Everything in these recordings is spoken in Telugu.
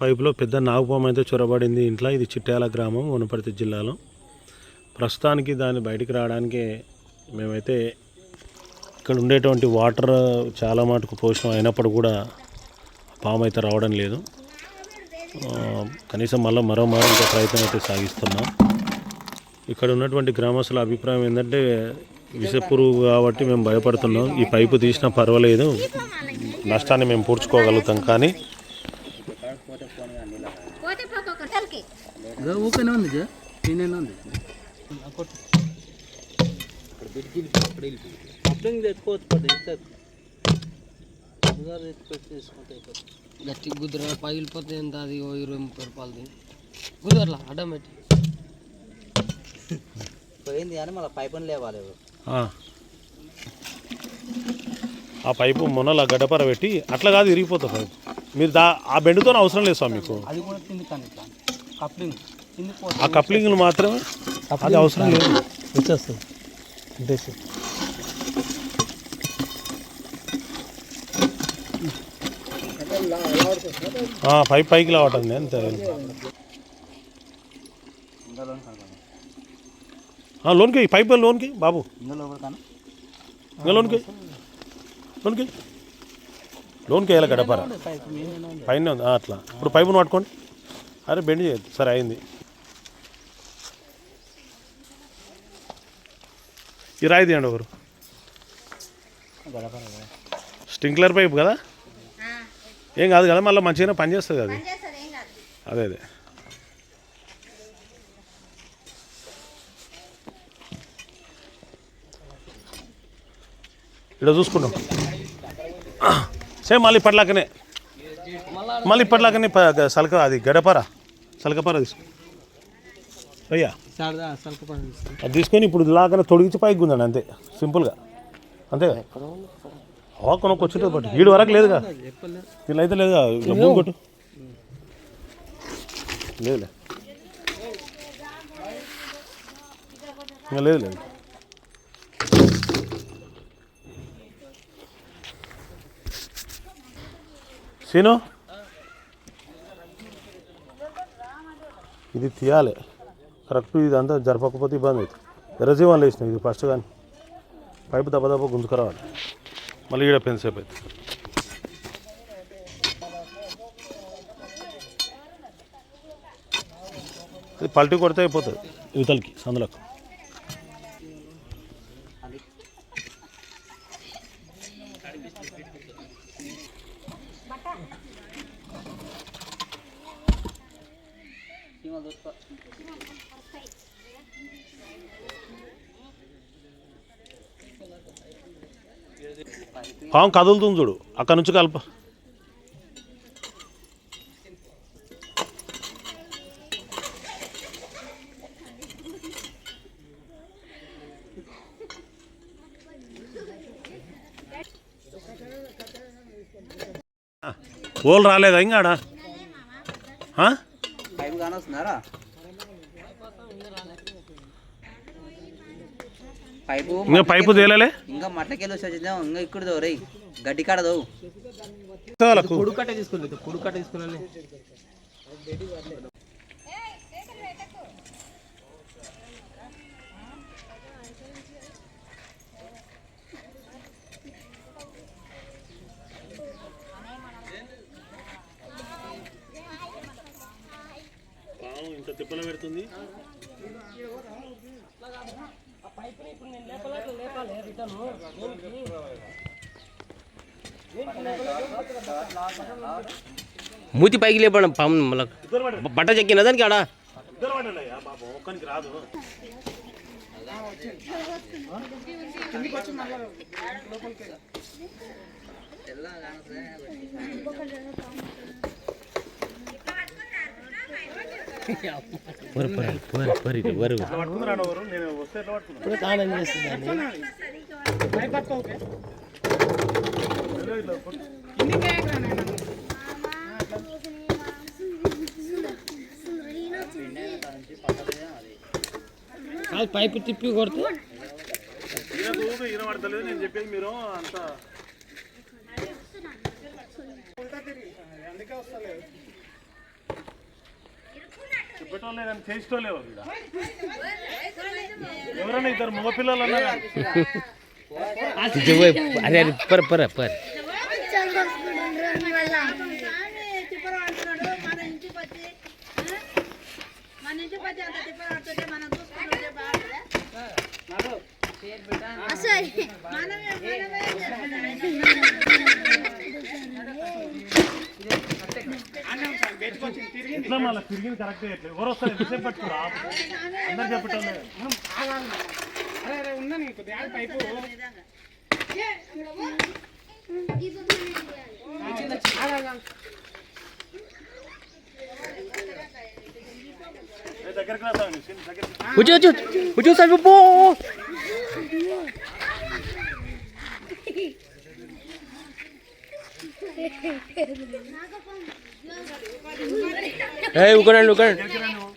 పైపులో పెద్ద నాగుపాము అయితే చొరబడింది. ఇంట్లో ఇది చిట్యాల గ్రామం వనపర్తి జిల్లాలో. ప్రస్తుతానికి దాన్ని బయటికి రావడానికి మేమైతే ఇక్కడ ఉండేటువంటి వాటర్ చాలా మటుకు పోషణం అయినప్పుడు కూడా పాము అయితే రావడం లేదు. కనీసం మళ్ళీ మరో మరొక ఇంకా ప్రయత్నం అయితే సాగిస్తున్నాం. ఇక్కడ ఉన్నటువంటి గ్రామస్తుల అభిప్రాయం ఏంటంటే విషపురుగు కాబట్టి మేము భయపడుతున్నాం. ఈ పైపు తీసినా పర్వాలేదు. నష్టాన్ని మేము పూడ్చుకోగలుగుతాం కానీ ఊకనే ఉంది జా. నేనే ఉంది తెచ్చుకోవచ్చు గట్టి గుద్ర పగిలిపోతే ఎంత అది? ఓ ఇరవై ముప్పై రూపాయలది. అడ్డం పెట్టి పోయింది కానీ మళ్ళీ పైపుని లేవాలి. ఆ. ఆ పైపు మొన్నలా గడ్డపర పెట్టి అట్లా కాదు ఇరిగిపోతుంది పైపు. మీరు దా ఆ బెండుతో అవసరం లేదు స్వామి మీకు. అది కూడా కింది కానీ కప్లింగ్. ఆ కప్లింగ్లు మాత్రమే అది అవసరం లేదు. వచ్చేస్తుంది. అంతే పైప్ పైకి లావటం అంతే లోన్కి పైప్ లోన్కి బాబు. ఇంకా లోన్కి. లోన్కి. లోన్కి వేయాలి గడపర పైన. అట్లా. ఇప్పుడు పైపును పట్టుకోండి. అరే బెండ్ చేయద్దు. సరే అయింది. రాయి తీయండి ఒకరు. స్ప్రింక్లర్ పైప్ కదా? ఏం కాదు కదా మళ్ళీ మంచిగానే పనిచేస్తుంది అది. అదే అదే. ఇక్కడ చూసుకుంటాం. సేమ్ మళ్ళీ ఇప్పటిలాకనే మళ్ళీ ఇప్పటిలాకనే సలక అది గడపరా. సలకపార తీసుకుంటాం అయ్యా. అది తీసుకొని ఇప్పుడు ఇలాగనే తొడిగించి పైకి గుందండి అంతే. సింపుల్గా. అంతే. హవా కొనొక్క వచ్చింది బట్ వీడి వరకు లేదుగా. వీళ్ళు అయితే లేదుగా. డబ్బు కొట్టు. లేదులే. ఇంకా లేదు లేదు సీను? ఇది తీయాలి. కరెక్ట్ ఇది అంతా జరపకపోతే ఇబ్బంది అవుతుంది. ఎర్రజీవాలు వేసినాయి ఇది ఫస్ట్ కానీ. పైపు దెబ్బ దెబ్బ గుంజుకురావాలి మళ్ళీ ఈడ పెన్స్ అవుతుంది. ఇది పల్టీ కొడితే అయిపోతుంది యువతలకి సందులకు. పాము కదులుతుంది చూడు. అక్కడ నుంచి కలప. ఓలు రాలేదా ఇంకా ఆడ కానొస్తున్నారా? పైపు ఇంకా పైపు తేలలే? ఇంకా మట్లకెళ్ళి వచ్చి వచ్చిందేమో ఇంకా ఇక్కడ దోరై గడ్డి కాడ దోవు వాళ్ళకు కుడు కట్ట తీసుకోలేదు కుడు కట్ట తీసుకున్నాను పాము ఇంత తిప్పలు పెడుతుంది మూతి పైకి లేపడం పాము మళ్ళీ. బట్ట చెక్కిన దానికి ఆడ? ఇద్దరు పడండి అయ్యా బాబు ఒక్కనికి రాదు పట్టుకున్నాడు ఎవరు నేను వస్తే ఎట్లా పట్టుకున్నాను స్నానం చేస్తుంది పైపు తిప్పి కొడితే ఈయన ఈయన పడతలేదు నేను చెప్పేది మీరు అంత చెప్పేటోళ్ళే చేసేటోళ్ళేవో ఎవరైనా ఇద్దరు మగపిల్లలు ఉన్నారా అరే అరే పర పర పర. మన ఇంటికి వచ్చి మన ఇట్లా మళ్ళీ తిరిగింది కరెక్ట్ ఎట్లా ఎవరు వస్తారు ఎంతసేపు పట్టుకురా అందరు చెప్పేటోళ్ళే ఏ, దగ్గరికి రా స్వామి, చిన్న దగ్గరికి రా. ఉచ్చు ఉచ్చు ఉచ్చు సార్ పో. ఏ ఉకరండి ఉకరండి దగ్గరికి రా నువ్వు.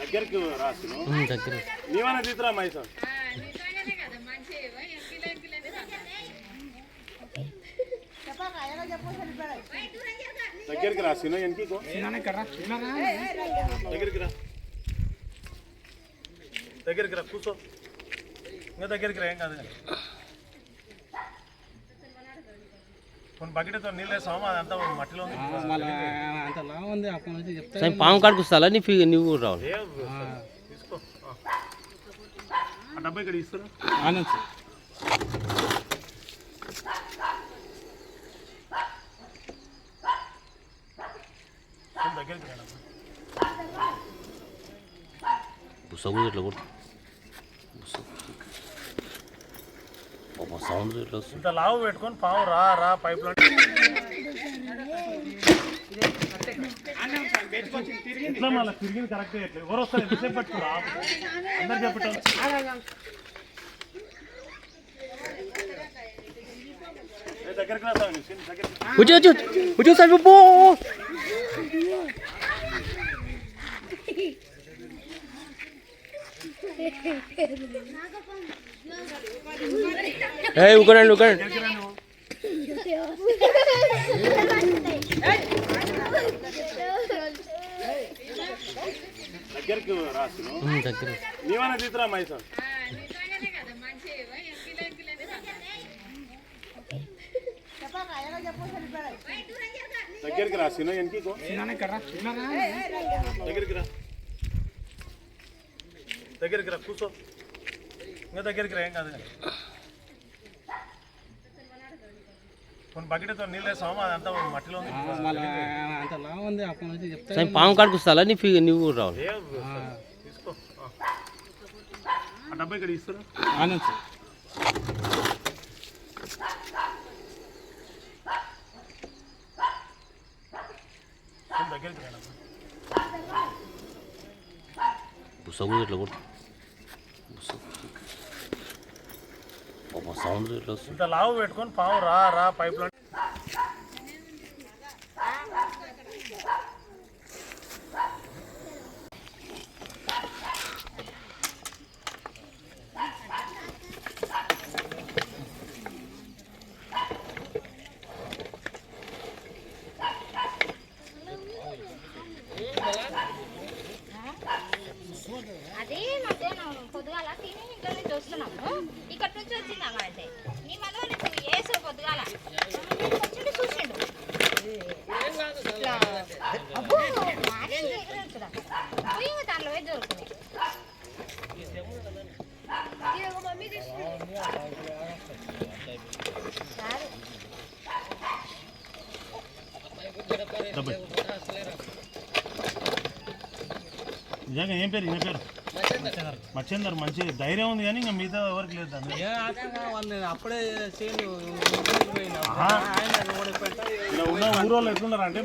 దగ్గరికి రాసును దగ్గర నీవన్నా తీసురా మైసా దగ్గరికి రా సినో ఎనికి దగ్గరికి రా దగ్గరికి రా కూర్చో ఇంకా దగ్గరికి రా ఏం కాదు కానీ. కొన్ని బకెట్తో నీళ్ళు వేసాము అదంతా మట్టిలో ఉంది. అంత లాభం ఉంది అప్పటి నుంచి చెప్తే సార్ పాము కాడికి వస్తా నీ ఫీ నువ్వు రావాలి. తీసుకో. ఆ. ఆ డబ్బా ఇక్కడ ఇస్తారా ఆనంద్ కొంచెం దగ్గరికి రా సౌండ్ ఇట్లా కొట్టు సౌండ్ ఇట్లా వస్తుంది ఇంత లావు పెట్టుకొని పావు రా రా పైప్లో ఇట్లా మళ్ళీ తిరిగింది కరెక్ట్ ఎట్లా ఎవరు వస్తారు ఎంతసేపు పట్టుకురా అందరు చెప్పటం ఏ, దగ్గరికి రా స్వామి, చిన్న దగ్గరికి రా. ఉచ్చు ఉచ్చు ఉచ్చు సార్ పో ఏ ఉకరండి ఉకరండి దగ్గరికి రాసును దగ్గర నీవన్నా తీసురా మైసా. దగ్గరికి రా సినో ఎనికి దగ్గరికి రా. దగ్గరికి రా. కూర్చో. ఇంకా దగ్గరికి రా ఏం కాదు. కానీ. కొన్ని బకెట్తో నీళ్ళు వేసాము అదంతా మట్టిలో ఉంది. మళ్ళీ అంత లాభం ఉంది అప్పటి నుంచి చెప్తే సార్ పాము కాడికి వస్తా నీ ఫీ నువ్వు రావాలి. ఏ, తీసుకో. ఆ. డబ్బా ఇక్కడ ఆనంద్ దగ్గరికి రా ఇట్లా కొట్టు సౌండ్ ఇంత లావు పెట్టుకొని పావు రా రా పైప్లో అదే మధ్యాహ్నం పొద్దుగాల తిని ఇంట్లో నుంచి వస్తున్నాము ఇక్కడ నుంచి వచ్చిందాం అయితే నీ మనవాళ్ళు ఇప్పుడు వేసు పొద్దుగాల వచ్చిండు చూసిండు ఇట్లా, అబ్బో, మానే ఎగిరేస్తుడు అక్కడ. పోయి ఇంకా దాంట్లో పోయి దొరుకుతుంది ఇది ఒక మమ్మీ తెచ్చింది. సరే. డబ్బా నిజంగా ఏం పేరు? ఈయన పేరు? మచ్చేందర్. మంచి ధైర్యం ఉంది కానీ ఇంకా మిగతా ఎవరికి లేదు దాన్ని వాళ్ళు అప్పుడే ఉన్న ఊరోళ్ళు ఎట్లున్నారంటే